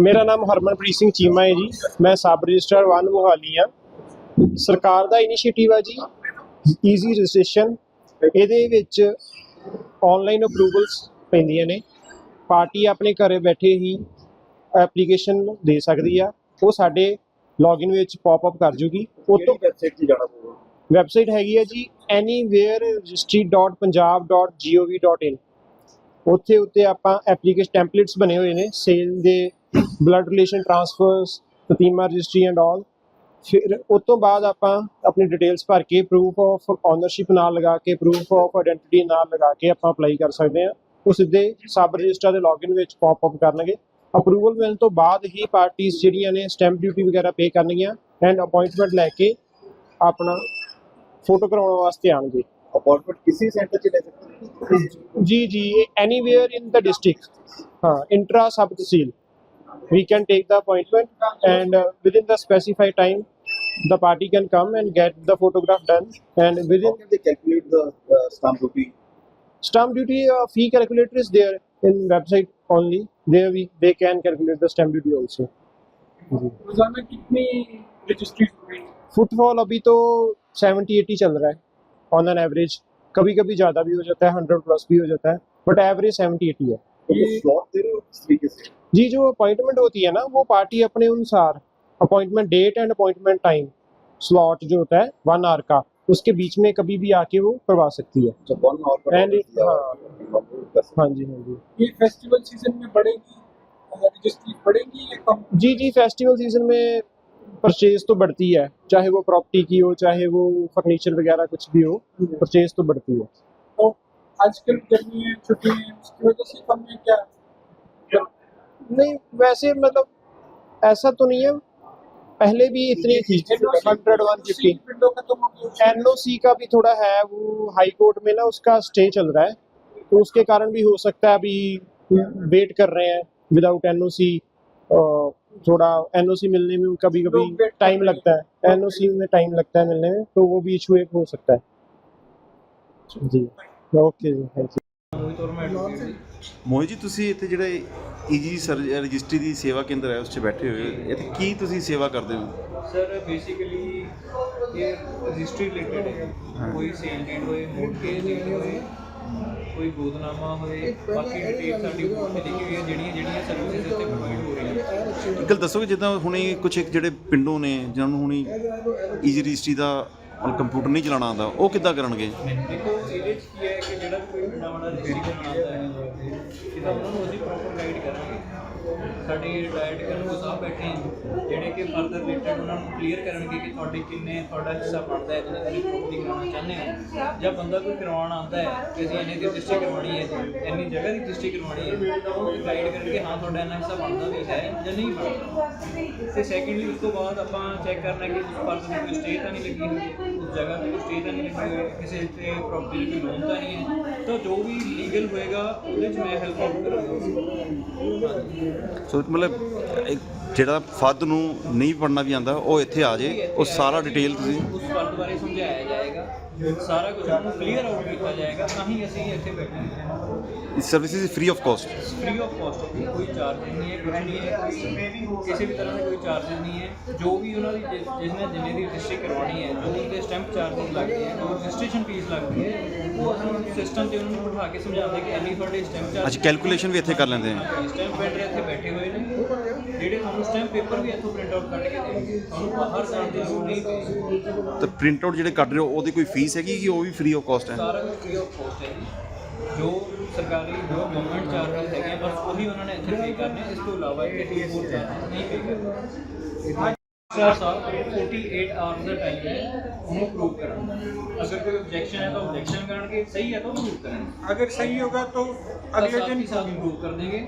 ਮੇਰਾ ਨਾਮ ਹਰਮਨਪ੍ਰੀਤ ਸਿੰਘ ਚੀਮਾ ਹੈ ਜੀ। ਮੈਂ ਸਬ ਰਜਿਸਟਰ 1 ਮੋਹਾਲੀ ਆ ਸਰਕਾਰ ਦਾ ਇਨੀਸ਼ੀਏਟਿਵ ਆ ਜੀ ਈਜ਼ੀ ਰਜਿਸਟ੍ਰੇਸ਼ਨ ਇਹਦੇ ਵਿੱਚ ਆਨਲਾਈਨ ਅਪਰੂਵਲਸ ਪੈਂਦੀਆਂ ਨੇ। ਪਾਰਟੀ ਆਪਣੇ ਘਰੇ ਬੈਠੇ ਹੀ ਐਪਲੀਕੇਸ਼ਨ ਦੇ ਸਕਦੀ ਆ। ਉਹ ਸਾਡੇ ਲੌਗਇਨ ਵਿੱਚ ਪੌਪ ਅਪ ਕਰ ਜੂਗੀ। ਉਹ ਤੋਂ ਵੈਬਸਾਈਟ ਤੇ ਜਾਣਾ ਪਊਗਾ? ਵੈਬਸਾਈਟ ਹੈਗੀ ਹੈ ਜੀ anywhereregistry.punjab.gov.in ਉੱਥੇ ਉੱਤੇ ਆਪਾਂ ਐਪਲੀਕੇਸ਼ਨ ਟੈਂਪਲੇਟਸ ਬਣੇ ਹੋਏ ਨੇ ਸੇਲ ਦੇ ਬਲੱਡ ਰਿਲੇਸ਼ਨ ਟ੍ਰਾਂਸਫਰਸ ਤਤੀਮਾ ਰਜਿਸਟਰੀ ਐਂਡ ਆਲ ਫਿਰ ਉਸ ਤੋਂ ਬਾਅਦ ਆਪਾਂ ਆਪਣੀ ਡਿਟੇਲਸ ਭਰ ਕੇ ਪ੍ਰੂਫ ਆਫ ਓਨਰਸ਼ਿਪ ਨਾਲ ਲਗਾ ਕੇ ਪ੍ਰੂਫ ਆਫ ਆਇਡੈਂਟੀਟੀ ਨਾਲ ਲਗਾ ਕੇ ਆਪਾਂ ਅਪਲਾਈ ਕਰ ਸਕਦੇ ਹਾਂ। ਉਹ ਸਿੱਧੇ ਸਬ ਰਜਿਸਟਰ ਦੇ ਲੌਗਇਨ ਵਿੱਚ ਪੌਪ ਅਪ ਕਰਨਗੇ। ਅਪਰੂਵਲ ਮਿਲਣ ਤੋਂ ਬਾਅਦ ਹੀ ਪਾਰਟੀਆਂ ਜਿਹੜੀਆਂ ਨੇ ਸਟੈਂਪ ਡਿਊਟੀ ਵਗੈਰਾ ਪੇ ਕਰਨਗੀਆਂ ਐਂਡ ਅਪਾਇੰਟਮੈਂਟ ਲੈ ਕੇ ਆਪਣਾ ਫੋਟੋ ਕਰਾਉਣ ਵਾਸਤੇ ਆਣਗੇ ਅਪਾਰਟਮੈਂਟ ਕਿਸੇ ਸੈਂਟਰ ਚ ਲੈ ਸਕਦੇ ਜੀ ਜੀ ਐਨੀਵੇਅਰ ਇਨ ਦ ਡਿਸਟ੍ਰਿਕਟ ਹਾਂ intra sub tehsil we can take the appointment and uh, within the specified time the party can come and get the photograph done and How within can they calculate the uh, stamp duty? stamp duty uh, fee calculator is there in website only there we they can calculate the stamp duty also रोज़ाना कितनी registries हो गई footfall अभी तो 70 80 चल रहा है on an average कभी कभी ज़्यादा भी हो जाता है 100 प्लस भी हो जाता है बट एवरेज 70 80 है तो वो slot दे रहे हो किस तरीके से जी जो अपॉइंटमेंट होती है ना वो पार्टी अपने अनुसार appointment date and appointment time slot जो होता है वन आवर का उसके बीच में कभी भी आके वो करवा सकती है। it- दिया हाँ। सकते हाँ जी हाँ जी। ये फेस्टिवल सीज़न में बढ़ेगी? बढ़ेगी जी जी फेस्टिवल सीज़न में परचेज तो बढ़ती है चाहे वो प्रॉपर्टी की हो चाहे वो फर्नीचर वगैरह कुछ भी हो परचेज तो बढ़ती है। तो आजकल गर्मी है छुट्टी है उसकी वजह से कम है क्या? नहीं वैसे मतलब ऐसा तो नहीं है। पहले भी इतनी थी। हंड्रेड वन फिफ्टी विंडो खत्म हो। का भी थोड़ा है वो हाई कोर्ट में ना उसका स्टे चल रहा है। तो उसके कारण भी हो सकता है अभी वेट कर रहे हैं विदाउट एनओसी थोड़ा एनओसी मिलने में कभी कभी टाइम लगता है। एनओसी में टाइम लगता है मिलने में तो वो भी इशू एक हो सकता है। जी। ओके जी थैंक यू। ਮੋਹਿਤ ਜੀ ਤੁਸੀਂ ਇੱਥੇ ਜਿਹੜੇ ਈਜੀ ਰਜਿਸਟਰੀ ਦੀ ਸੇਵਾ ਕੇਂਦਰ ਹੈ ਉਸ 'ਚ ਬੈਠੇ ਹੋਏ ਹੋ। ਇੱਥੇ ਕੀ ਤੁਸੀਂ ਸੇਵਾ ਕਰਦੇ ਹੋ? ਸਰ ਬੇਸਿਕਲੀ ਇਹ ਰਜਿਸਟਰੀ ਰਿਲੇਟਡ ਹੈ। ਕੋਈ ਸੇਲ ਡੀਡ ਹੋਏ ਮੋਰਟਗੇਜ ਡੀਡ ਹੋਏ ਕੋਈ ਗੋਦਨਾਮਾ ਹੋਏ ਬਾਕੀ ਡਿਟੇਲ ਸਾਡੀ ਬੁੱਕ ਤੇ ਲਿਖੀ ਹੋਈ ਹੈ ਜਿਹੜੀਆਂ ਜਿਹੜੀਆਂ ਸਰਵਿਸਿਜ਼ ਇੱਥੇ ਪ੍ਰੋਵਾਈਡ ਹੋ ਰਹੀਆਂ ਇੱਕ ਗੱਲ ਦੱਸੋਗੇ ਜਿੱਦਾਂ ਹੁਣੇ ਕੁਝ ਇੱਕ ਜਿਹੜੇ ਪਿੰਡੋਂ ਨੇ ਜਿਨ੍ਹਾਂ ਨੂੰ ਹੁਣੀ ਈਜੀ ਰਜਿਸਟਰੀ ਦਾ ਕੰਪਿਊਟਰ ਨਹੀਂ ਚਲਾਉਣਾ ਆਉਂਦਾ ਉਹ ਕਿੱਦਾਂ ਕਰਨਗੇ? ਦੇਖੋ ਇਹਦੇ 'ਚ ਕੀ ਹੈ ਕਿ ਜਿਹੜਾ ਵੀ ਕੋਈ ਬੜਾ ਬੜਾ ਰਜਿਸਟਰੀ ਬਣਾਉਂਦਾ ਹੈ ਇਹਦਾ ਉਹਨਾਂ ਨੂੰ ਅਸੀਂ ਪ੍ਰੋਪਰ ਗਾਈਡ ਕਰਾਂਗੇ। ਸਾਡੇ ਰਿਟਾਇਰਡ ਕਰਨ ਸਾਹਿਬ ਬੈਠੇ ਹੈ, ਜਿਹੜੇ ਕਿ ਫਰਦਰ ਰਿਲੇਟਡ ਉਹਨਾਂ ਨੂੰ ਕਲੀਅਰ ਕਰਨਗੇ ਕਿ ਤੁਹਾਡੇ ਕਿੰਨੇ ਤੁਹਾਡਾ ਹਿੱਸਾ ਬਣਦਾ ਹੈ ਜਿਹਨਾਂ ਤੁਸੀਂ ਪ੍ਰੋਪਰਟੀ ਕਰਾਉਣਾ ਚਾਹੁੰਦੇ ਹੋ ਜਾਂ ਬੰਦਾ ਕੋਈ ਕਰਵਾਉਣ ਆਉਂਦਾ ਹੈ ਕਿ ਅਸੀਂ ਇੰਨੇ ਦੀ ਰਜਿਸਟਰੀ ਕਰਵਾਉਣੀ ਹੈ ਜੀ ਇੰਨੀ ਜਗ੍ਹਾ ਦੀ ਰਜਿਸਟਰੀ ਕਰਵਾਉਣੀ ਹੈ ਤਾਂ ਉਹ ਗਾਈਡ ਕਰਨਗੇ ਹਾਂ ਤੁਹਾਡਾ ਇੰਨਾ ਹਿੱਸਾ ਬਣਦਾ ਵੀ ਹੈ ਜਾਂ ਨਹੀਂ ਬਣਦਾ। ਤੇ ਸੈਕੰਡਲੀ ਉਸ ਤੋਂ ਬਾਅਦ ਆਪਾਂ ਚੈੱਕ ਕਰਨਾ ਕਿ ਉਸ ਪਰਸਨ ਦੀ ਕੋਈ ਸਟੇ ਤਾਂ ਨਹੀਂ ਲੱਗੀ ਹੋਈ। ਤੇ ਕੋਈ ਸਟੇ ਤਾਂ ਨਹੀਂ ਹੋਈ ਕਿਸੇ ਤੇ ਪ੍ਰੋਪਰਟੀ ਕੋਈ ਲੋਨ ਤਾਂ ਨਹੀਂ ਹੈ। ਤਾਂ ਜੋ ਵੀ ਲੀਗਲ ਹੋਏਗਾ ਉਹਦੇ 'ਚ ਮੈਂ ਹੈਲਪ ਆਊਟ ਕਰਾਂਗਾ। ਸੋ ਮਤਲਬ ਇੱਕ ਜਿਹੜਾ ਫੱਦ ਨੂੰ ਨਹੀਂ ਪੜਨਾ ਵੀ ਆਉਂਦਾ ਉਹ ਇੱਥੇ ਆ ਜੇ ਉਹ ਸਾਰਾ ਡਿਟੇਲ ਤੁਸੀਂ ਉਸ ਫਰਦ ਬਾਰੇ ਸਮਝਾਇਆ ਜਾਏਗਾ ਸਾਰਾ ਕੁਝ ਕਲੀਅਰ ਆਊਟ ਕੀਤਾ ਜਾਏਗਾ ਤਾਂ ਹੀ ਅਸੀਂ ਇੱਥੇ ਬੈਠੇ ਹਾਂ। Services free of cost free of cost ਕੋਈ ਚਾਰਜ ਨਹੀਂ ਹੈ ਕੁਝ ਨਹੀਂ ਹੈ। ਕਿਸੇ ਵੀ ਤਰ੍ਹਾਂ ਦਾ ਕੋਈ ਚਾਰਜ ਨਹੀਂ ਹੈ। ਜੋ ਵੀ ਉਹਨਾਂ ਦੀ ਜਿਸ- ਜਿਸਨੇ ਜਿੰਨੇ ਦੀ ਰਜਿਸਟਰੀ ਕਰਵਾਉਣੀ ਹੈ ਜੋ ਉਹਦੇ ਸਟੈਂਪ ਚਾਰਜ ਲੱਗਦੇ ਹੈ ਜੋ ਰਜਿਸਟ੍ਰੇਸ਼ਨ ਫੀਸ ਲੱਗਦੀ ਹੈ ਉਹ ਅਸੀਂ ਸਿਸਟਮ ਤੇ ਉਹਨਾਂ ਨੂੰ ਬਿਠਾ ਕੇ ਸਮਝਾਉਂਦੇ ਕਿ ਐਨੀ ਤੁਹਾਡੇ ਸਟੈਂਪ ਚਾਰਜ ਅੱਛਾ ਕੈਲਕੂਲੇਸ਼ਨ ਵੀ ਇੱਥੇ ਕਰ ਲੈਂਦੇ ਆ ਸਟੈਂਪ ਵੈਂਡਰ ਇੱਥੇ ਬੈਠੇ ਹੋਏ ਨੇ। ਜਿਹੜੇ ਤੁਹਾਨੂੰ ਉਸ ਟਾਈਮ ਪੇਪਰ ਵੀ ਇੱਥੋਂ ਪ੍ਰਿੰਟ ਆਊਟ ਕੱਢ ਕੇ ਦੇ ਤੁਹਾਨੂੰ ਬਾਹਰ ਜਾਣ ਦੀ ਲੋੜ ਨਹੀਂ ਪਈ। ਤੇ ਪ੍ਰਿੰਟ ਆਊਟ ਜਿਹੜੇ ਕੱਢ ਰਹੇ ਹੋ ਉਹਦੀ ਕੋਈ ਫੀਸ ਹੈਗੀ ਕਿ ਉਹ ਵੀ ਫ੍ਰੀ ਆਫ ਕਾਸਟ ਹੈ? ਸਾਰਾ ਕੁਝ ਫ੍ਰੀ ਆਫ ਕੋਸਟ ਹੈ ਜੀ। ਜੋ ਸਰਕਾਰੀ ਜੋ ਗਵਰਨਮੈਂਟ ਚਾਰਜਸ ਹੈਗੇ ਆ, ਬਸ ਉਹੀ ਉਹਨਾਂ ਨੇ ਇੱਥੇ ਪੇ ਕਰਨੇ ਇਸ ਤੋਂ ਇਲਾਵਾ ਇਹ ਕੋਈ ਹੋਰ ਚਾਰਜ ਨਹੀਂ ਪੇ ਕਰਨਾ। ਸਰ ਸਾਹਿਬ 48 ਆਵਰਸ ਦਾ ਟਾਈਮ ਹੈ ਉਹਨੂੰ ਪ੍ਰੂਵ ਕਰਨਾ ਅਗਰ ਕੋਈ ਆਬਜੈਕਸ਼ਨ ਹੈ ਤਾਂ ਆਬਜੈਕਸ਼ਨ ਕਰਨਗੇ ਸਹੀ ਹੈ ਤਾਂ ਪ੍ਰੂਵ ਕਰਨਗੇ ਅगर सही होगा तो अगले दिन दिन ਪ੍ਰੂਵ ਕਰ ਦੇਣਗੇ।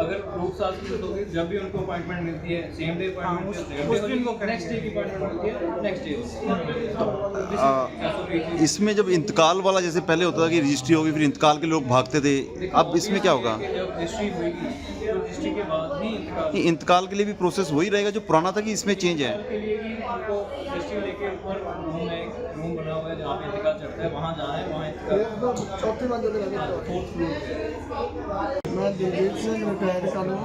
अगर प्रूफ साथ में दोगे जब भी उनको अपॉइंटमेंट मिलती है सेम डे हाँ, अपॉइंटमेंट। नेक्स्ट डे की अपॉइंटमेंट मिलती है नेक्स्ट डे इसमें जब इंतकाल वाला जैसे पहले होता था कि रजिस्ट्री होगी फिर इंतकाल के लोग भागते थे अब इसमें क्या होगा? जब रजिस्ट्री होगी तो रजिस्ट्री के बाद इंतकाल इंतकाल के लिए भी प्रोसेस वही रहेगा जो पुराना था कि इसमें चेंज है। के लिए भी उनको रजिस्ट्री लेके ऊपर रूम है रूम बना हुआ है जहाँ पे इंतकाल चढ़ता है वहाँ जाना है वहाँ इंतकाल चौथी मंजिल पे रहते फोर्थ फ्लोर पे मैं दिलजीत सिंह रिटायर्ड गाइड कर लो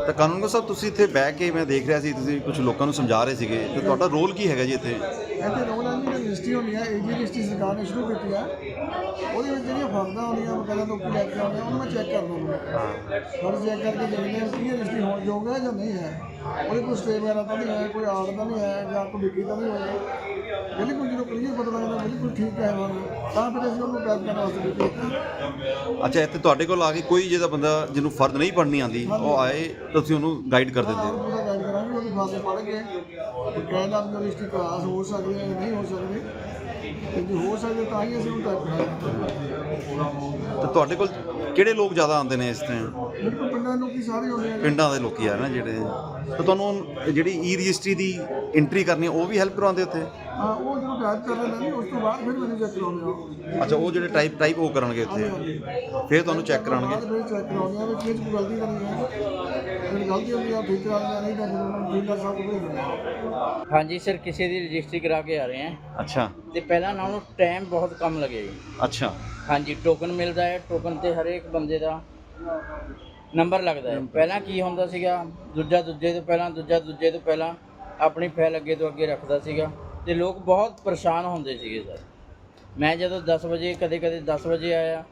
ਤਾਂ ਕਾਨੂੰਗੋ ਸਾਹਿਬ ਤੁਸੀਂ ਇੱਥੇ ਬਹਿ ਕੇ ਮੈਂ ਦੇਖ ਰਿਹਾ ਸੀ ਤੁਸੀਂ ਕੁਝ ਲੋਕਾਂ ਨੂੰ ਸਮਝਾ ਰਹੇ ਸੀਗੇ ਤੇ ਤੁਹਾਡਾ ਰੋਲ ਕੀ ਹੈਗਾ ਜੀ ਇੱਥੇ ਇੱਥੇ ਰੋਲ ਹੈ ਜੀ ਰਜਿਸਟਰੀ ਹੁੰਦੀ ਹੈ ਏਜੀ ਰਜਿਸਟਰੀ ਸਰਕਾਰ ਨੇ ਸ਼ੁਰੂ ਕੀਤੀ ਹੈ ਉਹਦੇ ਵਿੱਚ ਜਿਹੜੀਆਂ ਫਰਦਾਂ ਹੁੰਦੀਆਂ ਵਗੈਰਾ ਲੋਕੀ ਲੈ ਕੇ ਆਉਂਦੇ ਆ ਉਹਨੂੰ ਮੈਂ ਚੈੱਕ ਕਰਦਾ ਹਾਂ ਫਰਜ਼ ਚੈੱਕ ਕਰਕੇ ਦੇਖਦੇ ਹਾਂ ਕਿ ਇਹ ਰਜਿਸਟਰੀ ਹੋਣ ਯੋਗ ਹੈ ਜਾਂ ਨਹੀਂ ਹੈ ਉਹਦੇ ਕੋਈ ਸਟੇ ਵਗੈਰਾ ਤਾਂ ਨਹੀਂ ਹੈ ਕੋਈ ਆਰਟ ਤਾਂ ਨਹੀਂ ਹੈ ਜਾਂ ਕੋਈ ਵਿਕੀ ਤਾਂ ਨਹੀਂ ਹੋਈ ਬਿਲਕੁਲ ਜਦੋਂ ਕਲੀਅਰ ਪਤਾ ਲੱਗਦਾ ਬਿਲਕੁਲ ਠੀਕ ਹੈ ਹਾਂ ਤਾਂ ਫਿਰ ਅਸੀਂ ਉਹਨੂੰ ਟੈਪ ਕਰਨ ਵਾਸਤੇ ਦਿੱਤੀ ਅੱਛਾ ਇੱਥੇ ਤੁਹਾਡੇ ਕੋਲ ਆ ਕੇ ਕੋਈ ਜਿਹਦਾ ਬੰਦਾ ਜਿਹਨੂੰ ਫਰਦ ਨਹੀਂ ਪੜ੍ਹਨੀ ਆਂਦੀ ਉਹ ਆਏ ਤੁਸੀਂ ਉਹਨੂੰ ਗਾਈਡ ਕਰ ਦਿੰਦੇ ਹੋ? ਫਾਸੇ ਪੜ੍ਹ ਕੇ ਕਹਿੰਦਾ ਵੀ ਰਜਿਸਟਰੀ ਕਲਾਸ ਹੋ ਸਕਦੀ ਹੈ ਨਹੀਂ ਹੋ ਸਕਦੀ। ਤੇ ਜੇ ਹੋ ਸਕਦੀ ਤਾਂ ਹੀ ਅਸੀਂ ਉਹਨੂੰ ਟੈਪ ਕਰਾਂਗੇ। ਤੇ ਤੁਹਾਡੇ ਕੋਲ ਕਿਹੜੇ ਲੋਕ ਜ਼ਿਆਦਾ ਆਉਂਦੇ ਨੇ ਇਸ ਤੇ ਬਿਲਕੁਲ ਪਿੰਡਾਂ ਲੋਕੀ ਸਾਰੇ ਹੁੰਦੇ ਆ। ਪਿੰਡਾਂ ਦੇ ਲੋਕੀ ਆ ਨਾ ਜਿਹੜੇ। ਤਾਂ ਤੁਹਾਨੂੰ ਜਿਹੜੀ ਈ ਰਜਿਸਟਰੀ ਦੀ ਐਂਟਰੀ ਕਰਨੀ ਉਹ ਵੀ ਹੈਲਪ ਕਰਾਉਂਦੇ ਉੱਥੇ? ਹਾਂ ਉਹ ਜਦੋਂ ਟੈਪ ਕਰ ਲੈਂਦੇ ਨੇ ਉਸ ਤੋਂ ਬਾਅਦ ਫਿਰ ਮੈਨੂੰ ਚੈੱਕ ਕਰਾਉਂਦੇ ਆ। ਅੱਛਾ ਉਹ ਜਿਹੜੇ ਟਾਈਪ ਟਾਈਪ ਉਹ ਕਰਨਗੇ ਉੱਥੇ। ਫਿਰ ਤੁਹਾਨੂੰ ਚੈੱਕ ਕਰਾਉਣਗੇ? ਵਿੱਚ ਚੈੱਕ ਕਰਾਉਂਦੇ ਆ ਵੀ ਕੀ ਕੋਈ ਗਲਤੀ ਤਾਂ ਨਹੀਂ ਹੈ ਗਲਤੀ ਹੁੰਦੀ ਆ ਨਹੀਂ ਤਾਂ ਫਿਰ ਹਾਂਜੀ ਸਰ ਕਿਸੇ ਦੀ ਰਜਿਸਟਰੀ ਕਰਾ ਕੇ ਆ ਰਹੇ ਹਾਂ। ਅੱਛਾ। ਤੇ ਪਹਿਲਾਂ ਨਾਲੋਂ ਟਾਈਮ ਬਹੁਤ ਕਮ ਲੱਗੇਗਾ ਅੱਛਾ। ਹਾਂਜੀ ਟੋਕਨ ਮਿਲਦਾ ਹੈ ਟੋਕਨ ਤੇ ਹਰੇਕ ਬੰਦੇ ਦਾ ਨੰਬਰ ਲੱਗਦਾ ਹੈ। ਪਹਿਲਾਂ ਕੀ ਹੁੰਦਾ ਸੀਗਾ ਦੂਜਾ ਦੂਜੇ ਤੋਂ ਪਹਿਲਾਂ ਦੂਜਾ ਦੂਜੇ ਤੋਂ ਪਹਿਲਾਂ ਆਪਣੀ ਫਾਈਲ ਅੱਗੇ ਤੋਂ ਅੱਗੇ ਰੱਖਦਾ ਸੀਗਾ। ਤੇ ਲੋਕ ਬਹੁਤ ਪਰੇਸ਼ਾਨ ਹੁੰਦੇ ਸੀਗੇ ਸਰ। ਮੈਂ ਜਦੋਂ 10 ਵਜੇ ਕਦੇ ਕਦੇ 10 ਵਜੇ ਆਇਆ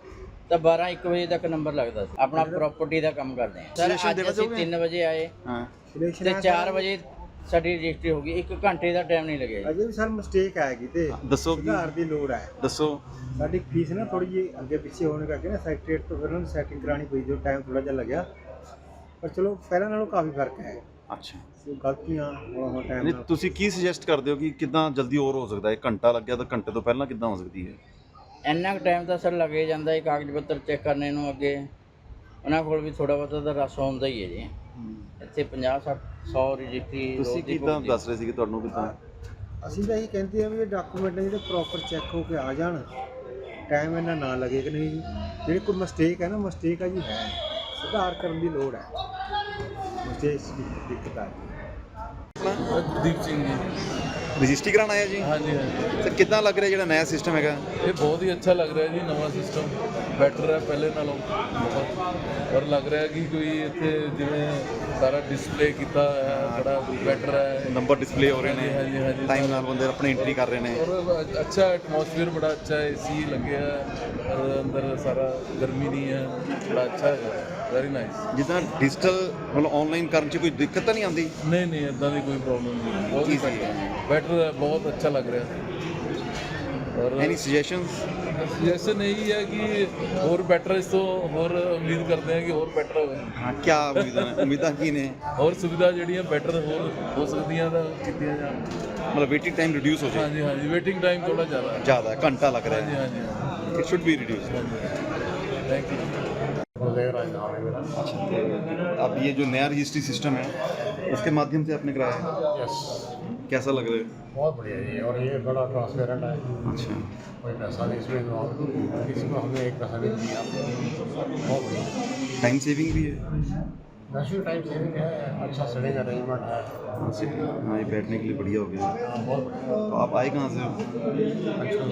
ਤਾਂ 12 1 ਵਜੇ ਤੱਕ ਨੰਬਰ ਲੱਗਦਾ ਸੀ। ਆਪਣਾ ਪ੍ਰਾਪਰਟੀ ਦਾ ਕੰਮ ਕਰਦੇ ਹਾਂ। ਸਰ ਅੱਜ ਅਸੀਂ ਚਾਹੋਗੇ? 3 ਵਜੇ ਆਏ। ਹਾਂ। ਤੇ 4 ਵਜੇ ਸਾਡੀ ਰਜਿਸਟਰੀ ਹੋ ਗਈ। 1 ਘੰਟੇ ਦਾ ਟਾਈਮ ਨਹੀਂ ਲੱਗਿਆ ਜੀ। ਅਜੇ ਵੀ ਸਰ ਮਿਸਟੇਕ ਆਏਗੀ ਤੇ। ਦੱਸੋ ਕੀ? ਸੁਧਾਰ ਦੀ ਲੋੜ ਹੈ। ਦੱਸੋ। ਸਾਡੀ ਫੀਸ ਨਾ ਥੋੜੀ ਜਿਹੀ ਅੱਗੇ ਪਿੱਛੇ ਹੋਣ ਕਰਕੇ ਨਾ ਸੈਕਟਰੀਏਟ ਤੋਂ ਫਿਰ ਉਹਨੂੰ ਸੈਟਿੰਗ ਕਰਾਣੀ ਪਈ ਜੋ ਟਾਈਮ ਥੋੜਾ ਜਿਹਾ ਲੱਗਿਆ। ਪਰ ਚਲੋ ਪਹਿਲਾਂ ਨਾਲੋਂ ਕਾਫੀ ਫ਼ਰਕ ਹੈ। ਅੱਛਾ। ਜੋ ਗਲਤੀਆਂ ਟਾਈਮ ਤੁਸੀਂ ਕੀ ਸੁਜੈਸਟ ਕਰਦੇ ਹੋ ਕਿ ਕਿਦਾਂ ਜਲਦੀ ਹੋਰ ਹੋ ਸਕਦਾ ਹੈ? ਘੰਟਾ ਲੱਗਿਆ ਤਾਂ ਘੰਟੇ ਤੋਂ ਪਹਿਲਾਂ ਕਿਦਾਂ ਹੋ ਸਕਦੀ ਹੈ? ਇੰਨਾ ਕੁ ਟਾਈਮ ਤਾਂ ਸਰ ਲੱਗੇ ਜਾਂਦਾ ਹੈ ਕਾਗਜ਼ ਪੱਤਰ ਚੈੱਕ ਕਰਨੇ ਨੂੰ ਅੱਗੇ। ਉਹਨਾਂ ਕੋਲ ਵੀ ਥੋੜਾ ਬਹੁਤਾ ਤਾਂ ਰਸ ਹੁੰਦਾ ਹੀ ਹੈ ਜੀ। ਇੱਥੇ 50 60 100 ਰਜਿਸਟਰੀ ਤੁਸੀਂ ਕਿਦਾਂ। ਦੱਸ ਰਹੇ ਸੀ ਕਿ ਤੁਹਾਨੂੰ ਕਿਦਾਂ? ਅਸੀਂ ਤਾਂ ਇਹੀ ਕਹਿੰਦੇ ਆ ਵੀ ਇਹ ਡਾਕੂਮੈਂਟ ਜਿਹੜੇ ਪ੍ਰੋਪਰ ਚੈੱਕ ਹੋ ਕੇ ਆ ਜਾਣ। ਟਾਈਮ ਇਹਨਾਂ ਨਾ ਲੱਗੇ ਕਿ ਨਹੀਂ ਜਿਹੜੀ ਕੋਈ ਮਿਸਟੇਕ ਹੈ ਨਾ ਮਿਸਟੇਕ ਆ ਜੀ ਹੈ। ਸੁਧਾਰ ਕਰਨ ਦੀ ਲੋੜ ਹੈ। ਮਿਸਟੇਕ ਦੀ ਦਿੱਕਤ ਆ ਰਹੀ ਹੈ ਦੀਪ ਸਿੰਘ ਜੀ। ਰਜਿਸਟਰੀ ਕਰਾਉਣ ਆਇਆ ਜੀ? ਹਾਂਜੀ ਹਾਂਜੀ। ਤੇ ਕਿਦਾਂ ਲੱਗ ਰਿਹਾ ਜਿਹੜਾ ਨਵਾਂ ਸਿਸਟਮ ਹੈਗਾ? ਇਹ ਬਹੁਤ ਹੀ ਅੱਛਾ ਲੱਗ ਰਿਹਾ ਜੀ ਨਵਾਂ ਸਿਸਟਮ ਬੈਟਰ ਹੈ ਪਹਿਲੇ ਨਾਲੋਂ। ਬਹੁਤ ਔਰ ਲੱਗ ਰਿਹਾ ਕਿ ਕੋਈ ਇੱਥੇ ਜਿਵੇਂ ਸਾਰਾ ਡਿਸਪਲੇ ਕੀਤਾ ਹੈ ਬੜਾ ਬੈਟਰ ਹੈ। ਨੰਬਰ ਡਿਸਪਲੇ ਹੋ ਰਹੇ ਹਾਂਜੀ, ਹਾਂਜੀ, ਨੇ ਹਾਂਜੀ। ਟਾਈਮ ਨਾਲ ਬੰਦੇ ਆਪਣੀ ਐਂਟਰੀ ਕਰ ਰਹੇ ਨੇ। ਔਰ ਅ- ਅੱਛਾ ਐਟਮੋਸਫੇਅਰ ਬੜਾ ਅੱਛਾ ਹੈ ਏਸੀ ਲੱਗਿਆ ਹੈ। ਔਰ ਅੰਦਰ ਸਾਰਾ ਗਰਮੀ ਨਹੀਂ ਹੈ ਬੜਾ ਅੱਛਾ ਹੈ। ਵੈਰੀ ਨਾਈਸ ਜਿੱਦਾਂ ਡਿਜੀਟਲ ਮਤਲਬ ਆਨਲਾਈਨ ਕਰਨ 'ਚ ਕੋਈ ਦਿੱਕਤ ਤਾਂ ਨਹੀਂ ਆਉਂਦੀ? ਨਹੀਂ ਨਹੀਂ ਇਦਾਂ ਦੀ ਕੋਈ ਪ੍ਰੋਬਲਮ ਨਹੀਂ ਬਹੁਤ ਹੀ Easy ਹੈ। ਬੈਟਰ ਹੈ ਬਹੁਤ ਅੱਛਾ ਲੱਗ ਰਿਹਾ। ਔਰ ਐਨੀ ਸੁਜੈਸ਼ਨਸ ਸਜੈਸ਼ਨ ਇਹੀ ਹੈ ਕਿ ਹੋਰ ਬੈਟਰ ਇਸ ਤੋਂ ਹੋਰ ਉਮੀਦ ਕਰਦੇ ਹਾਂ ਕਿ ਹੋਰ ਬੈਟਰ ਹੋਵੇ। ਹਾਂ ਕੀ ਉਮੀਦਾਂ ਉਮੀਦਾਂ ਕੀ ਨੇ? ਹੋਰ ਸੁਵਿਧਾ ਜਿਹੜੀਆਂ ਬੈਟਰ ਹੋਰ ਹੋ ਸਕਦੀਆਂ ਤਾਂ ਕੀਤੀਆਂ ਜਾਣ। ਮਤਲਬ ਵੇਟਿੰਗ ਟਾਈਮ ਰਿਡਿਊਸ ਹੋ ਜਾਏ। ਹਾਂਜੀ ਹਾਂਜੀ ਵੇਟਿੰਗ ਟਾਈਮ ਥੋੜਾ ਜ਼ਿਆਦਾ। ਹੈ ਜ਼ਿਆਦਾ ਘੰਟਾ ਲੱਗ ਰਿਹਾ। ਹਾਂਜੀ ਹੈ ਹਾਂਜੀ it should be reduce thank you अब ये जो नया रजिस्ट्री सिस्टम है उसके माध्यम से आपने कराया? है यस कैसा लग रहा है? बहुत बढ़िया जी और ये बड़ा ट्रांसपेरेंट है। अच्छा। कोई पैसा नहीं इसमें किसी को हमने एक पैसा नहीं दिया। बहुत बढ़िया। टाइम सेविंग भी है? नेशनल टाइम सेविंग है अच्छा सेटिंग अरेंजमेंट है। हाँ ये बैठने के लिए बढ़िया हो गया। तो आप आए कहाँ से हो? अच्छा